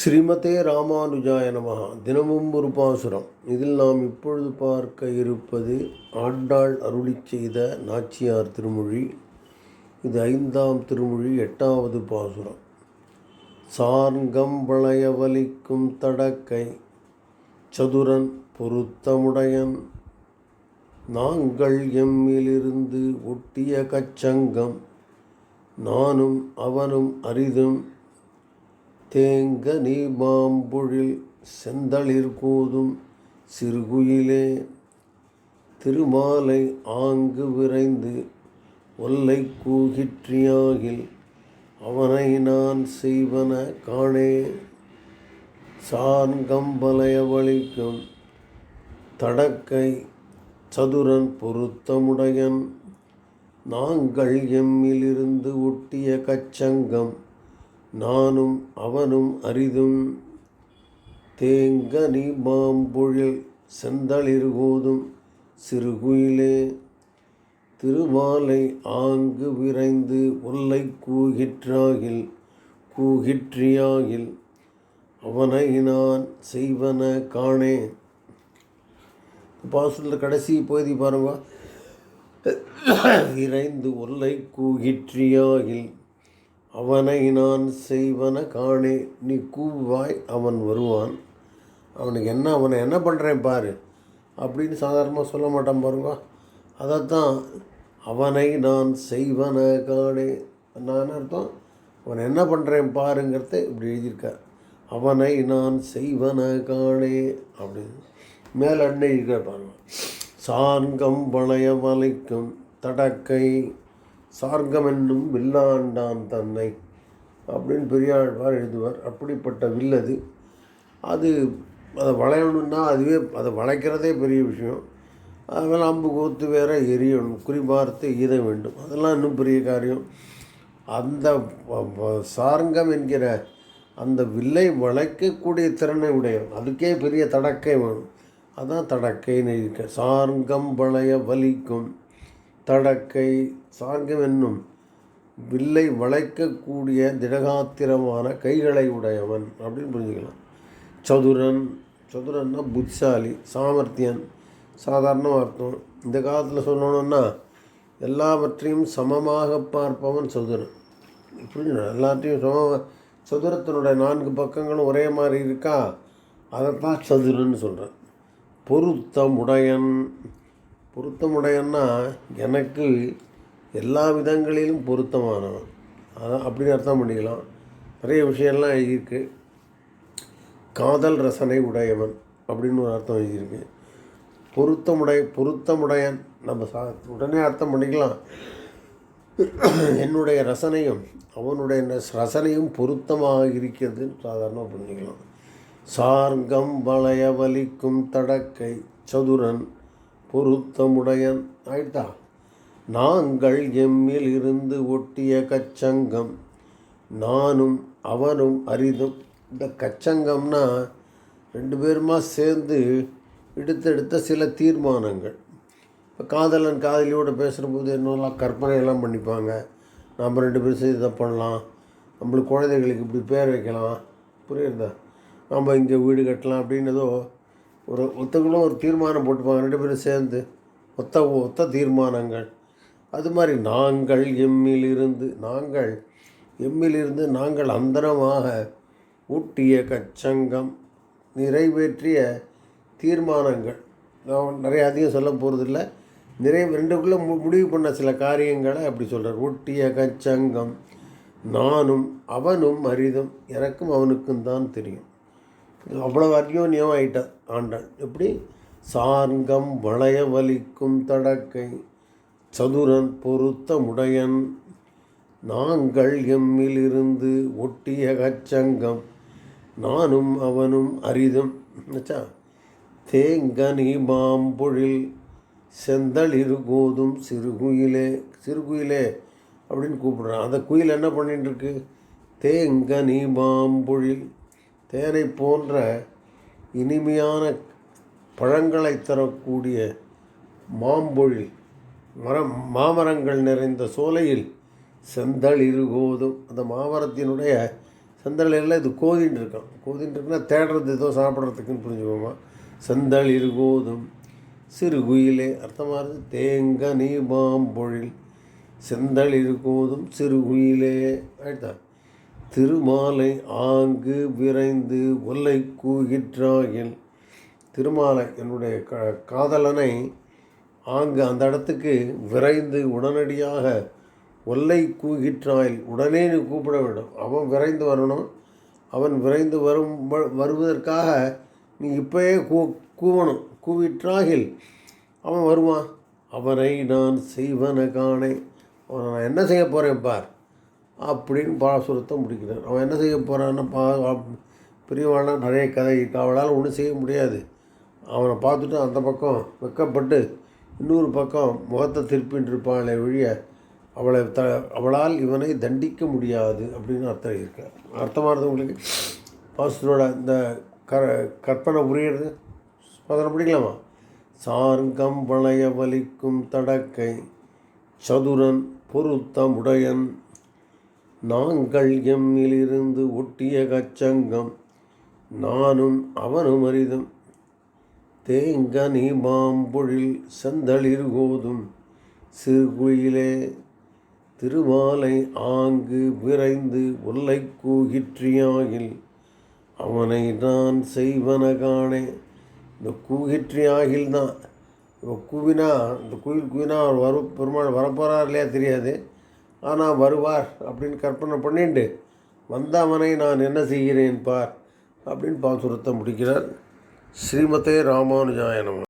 ஸ்ரீமதே ராமானுஜாய நமகா தினமும் ஒரு பாசுரம். இதில் நாம் இப்பொழுது பார்க்க இருப்பது ஆண்டாள் அருளிச் செய்த நாச்சியார் திருமொழி. இது ஐந்தாம் திருமொழி எட்டாவது பாசுரம். சார்கம் வளையவலிக்கும் தடக்கை சதுரன் பொருத்தமுடையன். நாங்கள் எம்மிலிருந்து ஒட்டிய கச்சங்கம் நானும் அவனும் அரிதும் தேங்க நீ மாம்பொழில் செந்தளிர் கூதும் சிறுகுயிலே. திருமாலை ஆங்கு விரைந்து ஒல்லை கூகிற்றியாகில் அவனை நான் செய்வன காணே. சான்கம்பலையவளிக்கும் தடக்கை சதுரன் பொருத்தமுடையன். நாங்கள் எம்மிலிருந்து ஒட்டிய கச்சங்கம் நானும் அவனும் அரிதும் தேங்கனி மாம்பொழில் செந்தளிர்கோதும் சிறுகுயிலே திருமாலை ஆங்கு விரைந்து ஒல்லை கூகிற்றாகில் கூகிற்றியாகில் அவனை நான் செய்வன காணே பாசத்தில் கடைசி பகுதி பாருங்க. விரைந்து ஒல்லை கூகிற்றியாகில் அவனை நான் செய்வன காணே நீ கூவாய் அவன் வருவான். அவனுக்கு என்ன அவனை என்ன பண்ணுறேன் பாரு. அப்படின்னு சாதாரணமாக சொல்ல மாட்டான் பாருங்க. அதைத்தான் அவனை நான் செய்வன காணே. நான் அர்த்தம்? அவன் என்ன பண்ணுறேன் பாருங்கிறத இப்படி எழுதியிருக்கார். அவனை நான் செய்வன காணே அப்படின்னு. மேலே அண்ணன் எழுதியிருக்கார் பாருங்க. சாங்கம் வளைய வலைக்கும் தடக்கை சார்கம் என்னும் வில்லாண்டான் தன்னை அப்படின்னு பெரியாழ்வார் எழுதுவார். அப்படிப்பட்ட வில் அது. அது அதை வளையணுன்னா அதுவே அதை வளைக்கிறதே பெரிய விஷயம். அதனால் அம்பு கோத்து வேற எரியணும். குறிபார்த்து ஈத வேண்டும். அதெல்லாம் இன்னும் பெரிய காரியம். அந்த சாரங்கம் சார்கம் என்கிற அந்த வில்லை வளைக்கக்கூடிய திறனை உடையவன். அதுக்கே பெரிய தடக்கை வேணும். அதான் தடக்கைன்னு இருக்க. சாரங்கம் வளைய வலிக்கும். தடக்கை சாங்கம் என்னும் வில்லை வளைக்கக்கூடிய திடகாத்திரமான கைகளை உடையவன் அப்படின்னு புரிஞ்சுக்கலாம். சதுரன் சதுரன்னா புத்திசாலி சாமர்த்தியன் சாதாரண அர்த்தம் இந்த காலத்தில் சொல்லணும்னா எல்லாவற்றையும் சமமாக பார்ப்பவன் சதுரன். புரிஞ்சுக்கணும் எல்லாத்தையும் சம சதுரத்தினுடைய நான்கு பக்கங்களும் ஒரே மாதிரி இருக்கா? அதைத்தான் சதுரன்னு சொல்கிறேன் பொருத்தமுடையன். பொருத்தமுடையன்னா எனக்கு எல்லா விதங்களிலும் பொருத்தமானவன். அதான் அப்படின்னு அர்த்தம் பண்ணிக்கலாம். நிறைய விஷயம்லாம் எழுதியிருக்கு. காதல் ரசனை உடையவன் அப்படின்னு ஒரு அர்த்தம் எழுதியிருக்கு. பொருத்தமுடை பொருத்தமுடையன் நம்ம சா உடனே அர்த்தம் பண்ணிக்கலாம். என்னுடைய ரசனையும் அவனுடைய ரசனையும் பொருத்தமாக இருக்கிறதுன்னு சாதாரணமாக புரிஞ்சுக்கலாம் சார்கம் வளைய வலிக்கும் தடக்கை சதுரன் பொருத்தமுடையன். ஆயிட்டா நாங்கள் எம்மில் இருந்து ஒட்டிய கச்சங்கம். நானும் அவனும் அரிதும். இந்த கச்சங்கம்னா ரெண்டு பேருமா சேர்ந்து எடுத்தெடுத்த சில தீர்மானங்கள். இப்போ காதலன் காதலியோடு பேசுகிறபோது என்னெல்லாம் கற்பனையெல்லாம் பண்ணிப்பாங்க? நம்ம ரெண்டு பேரும் சேர்ந்து இதை பண்ணலாம். நம்மளுக்கு குழந்தைகளுக்கு இப்படி பேர் வைக்கலாம். புரியுறதா நம்ம இங்கே வீடு கட்டலாம் அப்படின்னதோ ஒரு ஒத்துக்களும் ஒரு தீர்மானம் போட்டுப்பாங்க ரெண்டு பேரும் சேர்ந்து. ஒத்த ஒத்த தீர்மானங்கள். அது மாதிரி நாங்கள் எம்மிலிருந்து நாங்கள் எம்மிலிருந்து நாங்கள் அந்தரமாக ஊட்டிய கச்சங்கம் நிறைவேற்றிய தீர்மானங்கள். நான் நிறைய அதிகம் சொல்ல போகிறதில்ல நிறைய ரெண்டுக்குள்ளே மு முடிவு பண்ண சில காரியங்களை அப்படி சொல்கிறார் ஊட்டிய கச்சங்கம் நானும் அவனும் அரிதும் எனக்கும் அவனுக்கும் தான் தெரியும். அவ்வளோ அந்யோன்யம் ஆயிட்டான் ஆண்டாள். எப்படி? சார்கம் வளைய வலிக்கும் தடக்கை சதுரன் பொருத்த முடையன் நாங்கள் எம்மிலிருந்து ஒட்டிய கச்சங்கம் நானும் அவனும் அரிதும். ஆச்சா தேங்கனி மாம்பொழில் செந்தளிர் கோதும் சிறுகுயிலே சிறுகுயிலே அப்படின்னு கூப்பிடுறான். அந்த குயில் என்ன பண்ணிட்டுருக்கு தேங்கனி மாம்பொழில் தேனை போன்ற இனிமையான பழங்களை தரக்கூடிய மாம்பொழில் மரம் மாமரங்கள் நிறைந்த சோலையில் செந்தளிர் கோதும். அந்த மாமரத்தினுடைய செந்தளிரில் இது கோதின்னு இருக்கான் கோதின்னு இருக்குன்னா தேடுறது ஏதோ சாப்பிட்றதுக்குன்னு புரிஞ்சுக்கோமா? செந்தளிர் கோதும் சிறு குயிலே அர்த்தமானது தேங்க நீ பாம்பொழில் செந்தளிர் கோதும் சிறு குயிலே ஆயிட்டா திருமாலை ஆங்கு விரைந்து ஒல்லை கூகிற்றாயில். திருமாலை என்னுடைய க காதலனை ஆங்கு அந்த இடத்துக்கு விரைந்து உடனடியாக ஒல்லை கூகிற்றாயில். உடனே நீ கூப்பிட வேண்டும். அவன் விரைந்து வரணும். அவன் விரைந்து வரும் வருவதற்காக நீ இப்போயே கூ கூவணும். கூவிற்றாகில் அவன் வருவான். அவரை நான் செய்வன காணே அவனை நான் என்ன செய்ய போகிறேன் பார்? அப்படின்னு பாசுரத்தை முடிக்கிறார். அவன் என்ன செய்ய போகிறான்னு பா பிரியவான நிறைய கதை இருக்கு. அவளால் ஒன்றும் செய்ய முடியாது. அவனை பார்த்துட்டு அந்த பக்கம் வெக்கப்பட்டு இன்னொரு பக்கம் முகத்தை திருப்பின்னு இருப்பாளே ஒழிய அவளை த அவளால் இவனை தண்டிக்க முடியாது அப்படின்னு அர்த்தம் இருக்கிறார். அர்த்தமானது உங்களுக்கு? பாசுரோட இந்த க கற்பனை புரியுறது பாசுரம் படிக்கலாமா? சார்கம் வளைய வலிக்கும் தடக்கை சதுரன் பொருத்தமுடையன் நாங்கள் எம்மிலிருந்து ஒட்டிய கச்சங்கம் நானும் அவனும் அரிதும். தேங்கனி மாம்பொழில் செந்தளிர் கோதும் சிறுகுயிலே திருமாலை ஆங்கு விரைந்து ஒல்லை கூகிற்றியாகில் அவனை நான் செய்வன காணே. இந்த கூகிற்றியாகில் தான். இப்போ கூவினா இந்த குயில் கூவினா அவர் வரு பெருமாள் வரப்போகிறார் இல்லையா தெரியாது. ஆனால் வருவார் அப்படின்னு கற்பனை பண்ணிட்டு வந்தவனை நான் என்ன செய்கிறேன் பார்? அப்படின்னு பாசுரத்தை முடிக்கிறார். ஸ்ரீமதே ராமானுஜாயனம்